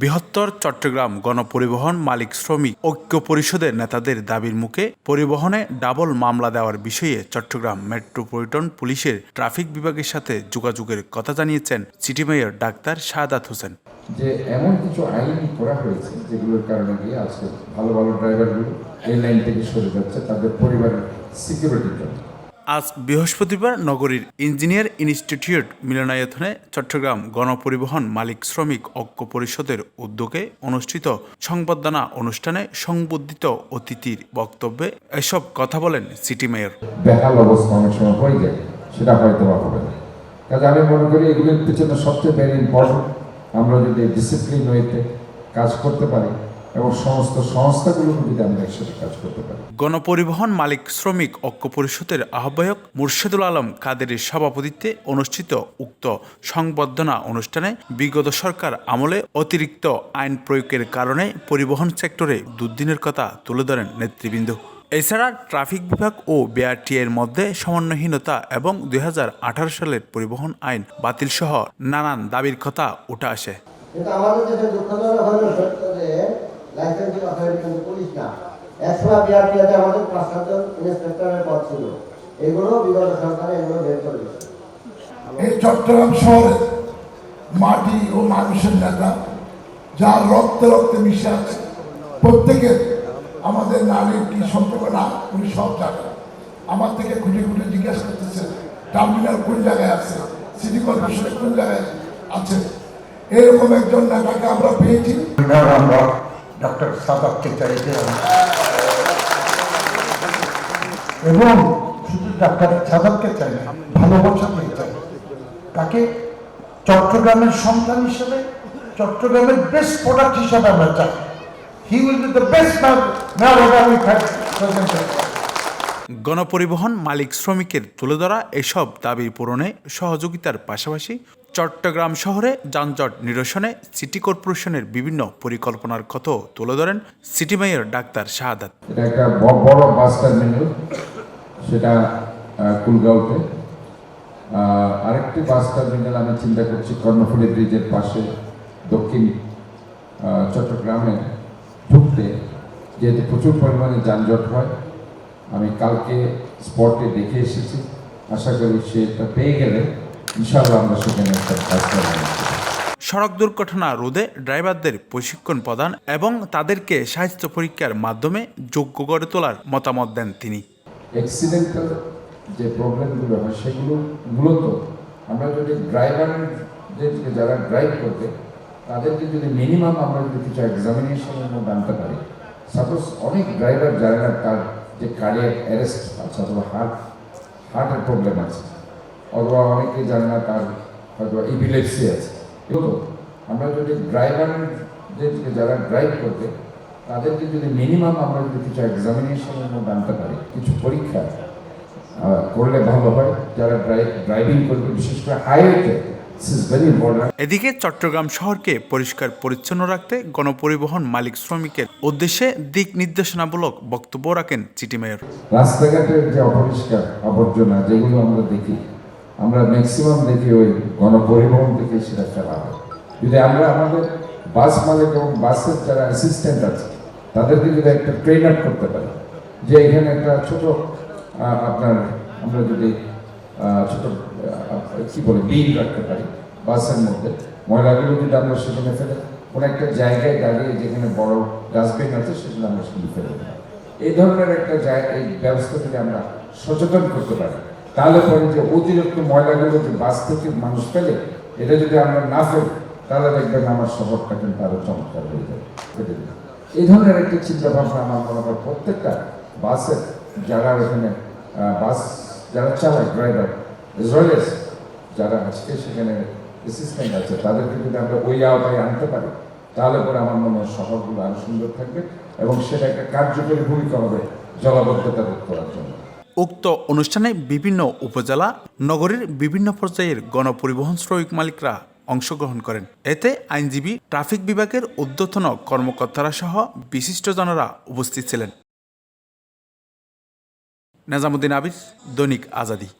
বৃহত্তর চট্টগ্রাম গণপরিবহন মালিক শ্রমিক ঐক্য পরিষদের নেতাদের দাবির মুখে পরিবহনে ডাবল মামলা দেওয়ার বিষয়ে চট্টগ্রাম মেট্রোপলিটন পুলিশের ট্রাফিক বিভাগের সাথে যোগাযোগের কথা জানিয়েছেন city mayor doctor Shahadat Hossain. যে এমন কিছু আইন করা হয়েছে যেগুলোর কারণে গিয়ে আজকে ভালো ভালো ড্রাইভারগুলো এই লাইন থেকে সরে যাচ্ছে, তাদের পরিবারের সিকিউরিটির জন্য। আজ বৃহস্পতিবার নগরীর ইঞ্জিনিয়ার ইনস্টিটিউট মিলনায়তনে চট্টগ্রাম গণপরিবহন মালিক শ্রমিক ঐক্য পরিষদের উদ্যোগে অনুষ্ঠিত সংবর্ধনা অনুষ্ঠানে সংবর্ধিত অতিথির বক্তব্যে এসব কথা বলেন সিটি মেয়র। বেহাল অবস্থা অনেক সময় হয়ে যায়, সেটা হয়তো হবে কাজে আমি মনে করি এগুলোর পিছনে সবচেয়ে ভেরি ইম্পর্টেন্ট আমরা যদি ডিসিপ্লিন ওয়েতে কাজ করতে পারি এবং সমস্ত সংস্থাগুলো যদি আমরা একসাথে কাজ করতে পারি। গণপরিবহন মালিক শ্রমিক ঐক্য পরিষদের আহ্বায়ক মুর্শেদুল আলম কাদেরের সভাপতিত্বে অনুষ্ঠিত উক্ত সংবর্ধনা অনুষ্ঠানে বিগত সরকার আমলে অতিরিক্ত আইন প্রয়োগের কারণে পরিবহন সেক্টরে দুর্দিনের কথা তুলে ধরেন নেতৃবৃন্দ। এছাড়া ট্রাফিক বিভাগ ও বিআরটি এর মধ্যে সমন্বয়হীনতা এবং দু হাজার আঠারো সালের পরিবহন আইন বাতিল সহ নানান দাবির কথা উঠে আসে। আমাদের দুঃখজনক হলো লাইসেন্সিং অথরিটি কিন্তু পুলিশ না। একসময় বিআরটিআতে আমাদের পাঁচ সাতজন ইন্সপেক্টরের পদ ছিল। এগুলো বিগত সরকারে এগুলো বের করে এই চট্টগ্রাম শহরে মাটি ও মানুষের নেতা যার রক্তে রক্তে মিশে আছে প্রত্যেকের আমাদের নারীর কি সম্পর্ক না উনি সব জানেন। আমার থেকে খুঁজে খুঁজে জিজ্ঞাসা করতেছে টার্মিনাল কোন জায়গায় আছে সিটি কর্পোরেশনে কোন জায়গায় আছে? এরকম একজন নেতাকে আমরা পেয়েছি। আমরা ডক্টর সাদাবকে চাইছিলাম এবং শুধু ডাক্তার সাদাবকে চাই না ভালোবাসাকে চাই। তাকে চট্টগ্রামের সন্তান হিসেবে, চট্টগ্রামের বেস্ট প্রোডাক্ট হিসেবে আমরা চাই। He will be the best man man we গণপরিবহন মালিক শ্রমিকের তুলে ধরা এসব দাবি পূরণে সহযোগিতার পাশাপাশি চট্টগ্রাম শহরে যানজট নিরসনে সিটি কর্পোরেশনের বিভিন্ন পরিকল্পনার কথা তুলে ধরেন সিটি মেয়র ডাক্তার শাহাদাত। এটা একটা বড় বাস টার্মিনাল, সেটা কুলগাঁওতে। আরেকটি বাস টার্মিনাল আমি চিন্তা করছি কর্ণফুলী ব্রিজের পাশে দক্ষিণ চট্টগ্রামে ঢুকতে। যেহেতু প্রচুর পরিমাণে যানজট হয়, আমি কালকে স্পটে দেখে এসেছি। আশা করি সে সেটা পেয়ে গেলে ইনশাআল্লাহ আমরা সেখানে একটা বাস সড়ক দুর্ঘটনা রোধে ড্রাইভারদের প্রশিক্ষণ প্রদান এবং তাদেরকে স্বাস্থ্য পরীক্ষার মাধ্যমে যোগ্য গড়ে তোলার মতামত দেন তিনি। অ্যাক্সিডেন্টাল যে প্রবলেমগুলো হয় সেগুলো মূলত আমরা যদি ড্রাইভারদেরকে যারা ড্রাইভ করবে তাদেরকে যদি মিনিমাম আমরা যদি কিছু এক্সামিনেশনের মধ্যে আনতে পারি সাপোজ অনেক ড্রাইভার না তার যে কার্ডিয়াক অ্যারেস্ট আছে অথবা হার্ট হার্টের প্রবলেম আছে। অথবা অনেকে জানে না তার হয়তো ইপিলেপসি আছে। এগুলো আমরা যদি ড্রাইভারদেরকে যারা ড্রাইভ করবে তাদেরকে যদি মিনিমাম আমরা যদি কিছু এক্সামিনেশনের মধ্যে আনতে পারি কিছু পরীক্ষা করলে ভালো হয়। যারা ড্রাইভ ড্রাইভিং করবে বিশেষ করে হাইওয়েতে এদিকে চট্টগ্রাম শহরকে পরিষ্কার পরিচ্ছন্ন রাখতে গণপরিবহন মালিক শ্রমিকের উদ্দেশ্যে দিক নির্দেশনামূলক বক্তব্য রাখেন সিটি মেয়র। রাস্তাঘাটের যে অপরিষ্কার আবর্জনা যেগুলো আমরা দেখি আমরা ম্যাক্সিমাম দেখি ওই গণপরিবহন থেকে সেটা ফেলা হয়। যদি আমরা আমাদের বাস মালিক এবং বাসের যারা অ্যাসিস্ট্যান্ট আছে, তাদেরকে যদি একটা ট্রেন আপ করতে পারি, যে এখানে একটা ছোট আপনার আমরা যদি ছোট কি বলে, বিল রাখতে পারি বাসের মধ্যে, ময়লাগুলো যদি আমরা সেখানে ফেলে, কোনো একটা জায়গায় দাঁড়িয়ে যেখানে বড় ডাস্টবিন আছে সেগুলো আমরা সেখানে ফেলে এই ধরনের একটা জায়গা এই ব্যবস্থা থেকে আমরা সচেতন করতে পারি তাহলে পরে যে অতিরিক্ত ময়লাগুলো যে বাস থেকে মানুষ ফেলে, এটা যদি আমরা না ফেলি, তাহলে দেখবেন আমার শহরটা কিন্তু আরও চমৎকার হয়ে যাবে। এই ধরনের একটা চিন্তা ভাবনা আমার মনে হয় প্রত্যেকটা বাসের, যারা এখানে বাস যারা চালায় ড্রাইভার এজ যারা আজকে সেখানে অ্যাসিস্ট্যান্ট আছে, তাদেরকে যদি আমরা ওই আওতায় আনতে পারি, তাহলে পরে আমার মনে হয় শহরগুলো আরও সুন্দর থাকবে এবং সেটা একটা কার্যকরী ভূমিকা হবে জলাবদ্ধতা রোধ করার জন্য। উক্ত অনুষ্ঠানে বিভিন্ন উপজেলা, নগরীর বিভিন্ন পর্যায়ের গণপরিবহন শ্রমিক মালিকরা অংশগ্রহণ করেন। এতে আইনজীবী, ট্রাফিক বিভাগের ঊর্ধ্বতন কর্মকর্তারা সহ বিশিষ্টজনেরা উপস্থিত ছিলেন। নেজামুদ্দিন আবিস দৈনিক আজাদি।